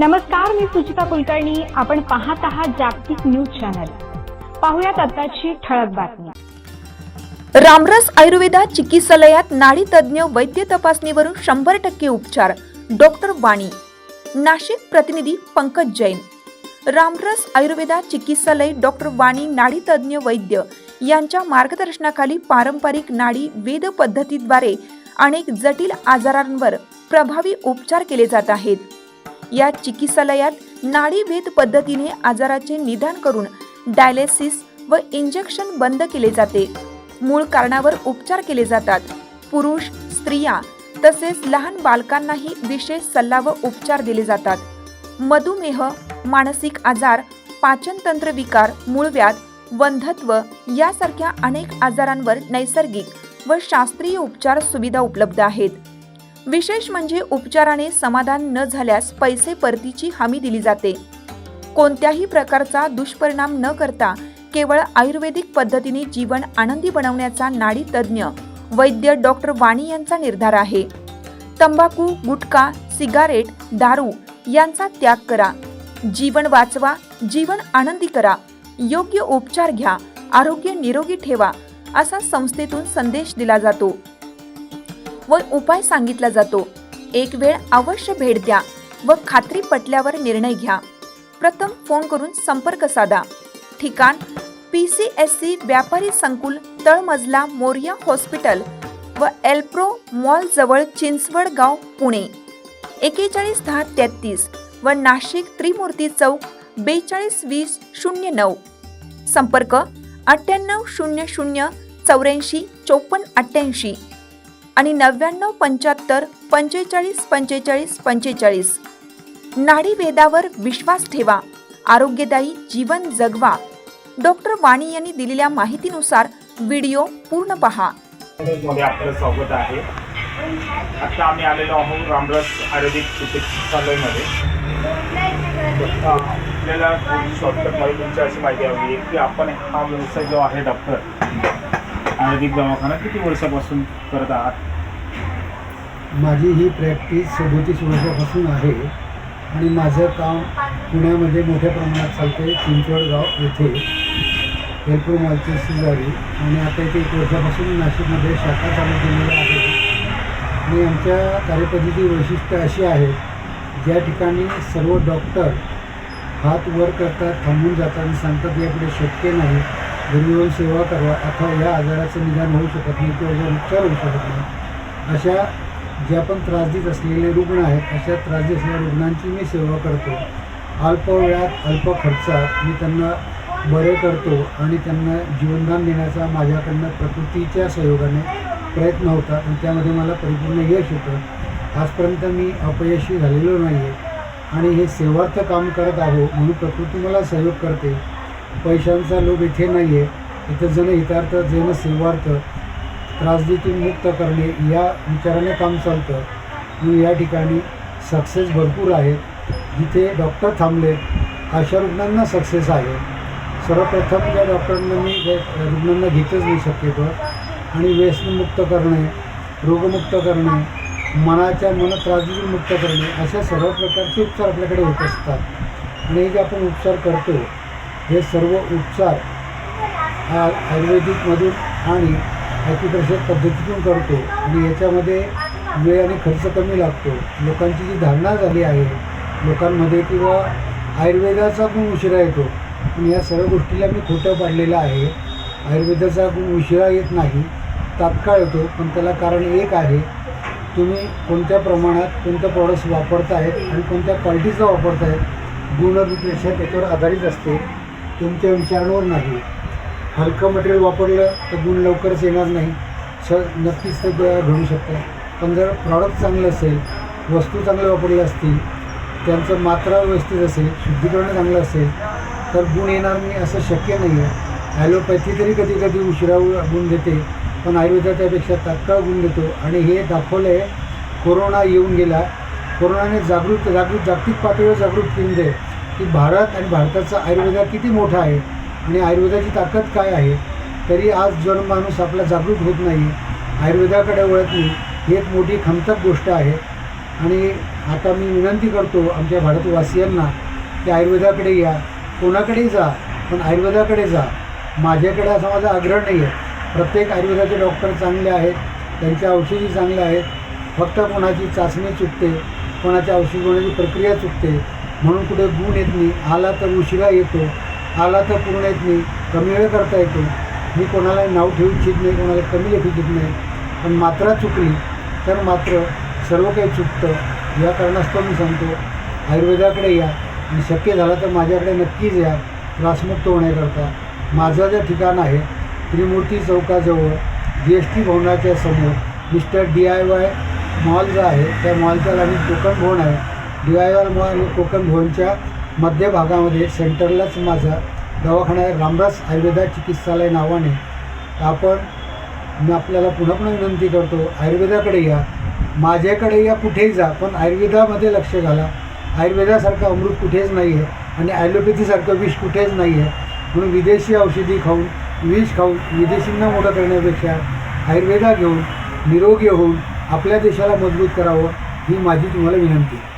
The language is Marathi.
नमस्कार मी सुचिता कुलकर्णी. आपण पाहत आहात जागतिक न्यूज चॅनल. पाहुयात आताची ठळक बातमी. रामरस आयुर्वेदा चिकित्सालयात नाडी तज्ज्ञ वैद्य तपासणीवरून शंभर टक्के उपचार. डॉक्टर वाणी. नाशिक प्रतिनिधी पंकज जैन. रामरस आयुर्वेदा चिकित्सालय डॉक्टर वाणी नाडी तज्ज्ञ वैद्य यांच्या मार्गदर्शनाखाली पारंपरिक नाडी वेद पद्धतीद्वारे अनेक जटिल आजारांवर प्रभावी उपचार केले जात आहेत. या चिकित्सालयात नाडीभेद पद्धतीने आजाराचे निदान करून डायलिसिस व इंजेक्शन बंद केले जाते. मूळ कारणावर उपचार केले जातात. पुरुष स्त्रिया तसेच लहान बालकांनाही विशेष सल्ला व उपचार दिले जातात. मधुमेह मानसिक आजार पाचनतंत्र विकार मूळव्याध वंधत्व यासारख्या अनेक आजारांवर नैसर्गिक व शास्त्रीय उपचार सुविधा उपलब्ध आहेत. विशेष म्हणजे उपचाराने समाधान न झाल्यास पैसे परतीची हमी दिली जाते. कोणत्याही प्रकारचा दुष्परिणाम न करता केवळ आयुर्वेदिक पद्धतीने जीवन आनंदी बनवण्याचा नाडी तज्ज्ञ वैद्य डॉक्टर वाणी यांचा निर्धार आहे. तंबाखू गुटखा सिगारेट दारू यांचा त्याग करा. जीवन वाचवा जीवन आनंदी करा. योग्य उपचार घ्या आरोग्य निरोगी ठेवा असा संस्थेतून संदेश दिला जातो. व उपाय सांगितला जातो. एक वेळ अवश्य भेट द्या व खात्री पटल्यावर निर्णय घ्या. प्रथम फोन करून संपर्क साधा. ठिकाण पी सी एस सी व्यापारी संकुल तळमजला मोरिया हॉस्पिटल व एल्प्रो मॉल जवळ चिंचवड गाव पुणे. एकेचाळीस दहा तेहतीस व नाशिक त्रिमूर्ती चौक बेचाळीस वीस शून्य नऊ. संपर्क अठ्ठ्याण्णव शून्य शून्य चौऱ्याऐंशी चोपन्न अठ्ठ्याऐंशी. आणि नव्याण्णव पंच्याहत्तर पंचेचाळीस पंचेचाळीस पंचेचाळीस. नाडीभेदावर विश्वास ठेवा. आरोग्यदायी जीवन जगवा. डॉक्टर वाणी यांनी दिलेल्या माहितीनुसार व्हिडिओ पूर्ण पहा. आपलं स्वागत आहे. आता आम्ही आलेलो आहोत रामदास आयुर्वेदिक चिकित्सालयमध्ये. आपल्याला शॉर्टकटमध्ये तुमची अशी माहिती हवी की आपण हा व्यवसाय जो आहे डॉक्टर आयुर्वेदिक दवाखाना किती वर्षापासून करत आहात? माझी ही प्रॅक्टिस सदोतीस वर्षापासून आहे आणि माझं काम पुण्यामध्ये मोठ्या प्रमाणात चालते चिंचवडगाव येथे एल्प्रो मॉलची शेजारी. आणि आता इथे एक वर्षापासून नाशिकमध्ये शाखा चालू केलेली आहे आणि आमच्या कार्यपद्धती वैशिष्ट्य अशी आहे ज्या ठिकाणी सर्व डॉक्टर हात वर करतात थांबून जातात आणि सांगतात यापुढे शक्य नाही. घरी सेवा करा अथवा या आजाराचं निदान होऊ शकत नाही किंवा याचा उपचार होऊ शकत नाही. अशा जे आपण त्रास देत असलेले रुग्ण आहेत अशा त्रास देत असलेल्या रुग्णांची मी सेवा करतो. अल्प वेळात अल्प खर्चात मी त्यांना बरे करतो आणि त्यांना जीवनदान देण्याचा माझ्याकडनं प्रकृतीच्या सहयोगाने प्रयत्न होता आणि त्यामध्ये मला परिपूर्ण यश होतं. आजपर्यंत मी अपयशी झालेलो नाही आहे आणि हे सेवार्थ काम करत आहो म्हणून प्रकृती मला सहयोग करते. पैशांचा लोभ इथे नाही आहे इथं जण हितार्थ जण सेवार्थ त्रासदीतून मुक्त करणे या विचाराने काम चालतं. म्हणून या ठिकाणी सक्सेस भरपूर आहेत जिथे डॉक्टर थांबले अशा रुग्णांना सक्सेस आहे. सर्वप्रथम त्या डॉक्टरांना मी रुग्णांना घेतच नाही शक्यतो. आणि व्यसनमुक्त करणे रोगमुक्त करणे मनाच्या मन त्रासदेतून मुक्त करणे अशा सर्व प्रकारचे उपचार आपल्याकडे होत असतात. आणि हे जे आपण उपचार करतो हे सर्व उपचार हा आयुर्वेदिकमधून आणि ॲक्युप्रेशर पद्धतीतून करतो. आणि याच्यामध्ये वेळ आणि खर्च कमी लागतो. लोकांची जी धारणा झाली आहे लोकांमध्ये किंवा आयुर्वेदाचा गुण उशिरा येतो. पण या सर्व गोष्टीला मी खोटं पाडलेलं आहे. आयुर्वेदाचा गुण उशिरा येत नाही तात्काळ येतो. पण त्याला कारण एक आहे तुम्ही कोणत्या प्रमाणात कोणत्या प्रॉडक्ट्स वापरत आहेत आणि कोणत्या क्वालिटीचा वापरत आहेत गुणरूपेक्षा त्याच्यावर आधारित असते. तुमच्या विचारांवर नाही. हलकं मटेरियल वापरलं तर गुण लवकरच येणार नाही. स नक्कीच ते घडू शकतं. पण जर प्रॉडक्ट चांगलं असेल वस्तू चांगल्या वापरल्या असतील त्यांचं मात्रा व्यवस्थित असेल शुद्धीकरण चांगलं असेल तर गुण येणार नाही असं शक्य नाही आहे ॲलोपॅथी तरी कधी कधी उशिरा गुण देते पण आयुर्वेदा त्यापेक्षा तात्काळ गुण देतो. आणि हे दाखवलं आहे कोरोना येऊन गेला. कोरोनाने जागृत जागृत जागतिक पातळीवर जागृत केंद्र आहे. की भारत आणि भारताचा आयुर्वेदा किती मोठा आहे आणि आयुर्वेदाची ताकद काय आहे तरी आज जर माणूस आपला जागृत होत नाही आयुर्वेदाकडे वळत नाही ही एक मोठी खमतक गोष्ट आहे. आणि आता मी विनंती करतो आमच्या भारतवासियांना की आयुर्वेदाकडे या. कोणाकडेही जा पण आयुर्वेदाकडे जा. माझ्याकडे असा माझा आग्रह नाही आहे प्रत्येक आयुर्वेदाचे डॉक्टर चांगले आहेत त्यांच्या औषधी चांगल्या आहेत. फक्त कोणाची चाचणी चुकते कोणाच्या औषध कोणाची प्रक्रिया चुकते म्हणून कुठे गुण येत नाही. आला तर उशिरा येतो. आला तर पूर्ण येत नाही. कमी वेळ करता येतो. मी कोणाला नाव ठेवू इच्छित नाही. कोणाला कमी लेखू इच्छित नाही. पण मात्रा चुकली तर मात्र सर्व काही चुकतं. या कारणास्तव मी सांगतो आयुर्वेदाकडे या. आणि शक्य झालं तर माझ्याकडे नक्कीच या. त्रासमुक्त होण्याकरता. माझं जे ठिकाण आहे त्रिमूर्ती चौकाजवळ जी एस टी भवनाच्या समोर mister D I Y mall जो आहे त्या मॉलच्या लागून कोकण भवन आहे. डी आय वाय मॉल आणि कोकण भवनच्या मध्यभागामध्ये सेंटरलाच माझा दवाखाना आहे. रामदास आयुर्वेदा चिकित्सालय नावाने. आपण मी आपल्याला पुन्हा पुन्हा विनंती करतो आयुर्वेदाकडे या. माझ्याकडे या कुठेही जा. पण आयुर्वेदामध्ये लक्ष घाला. आयुर्वेदासारखं अमृत कुठेच नाही आहे आणि ॲलोपॅथीसारखं विष कुठेच नाही आहे म्हणून विदेशी औषधी खाऊन विष खाऊन विदेशींना मोठं करण्यापेक्षा आयुर्वेदा घेऊन निरोगी होऊन आपल्या देशाला मजबूत करावं ही माझी तुम्हाला विनंती. आहे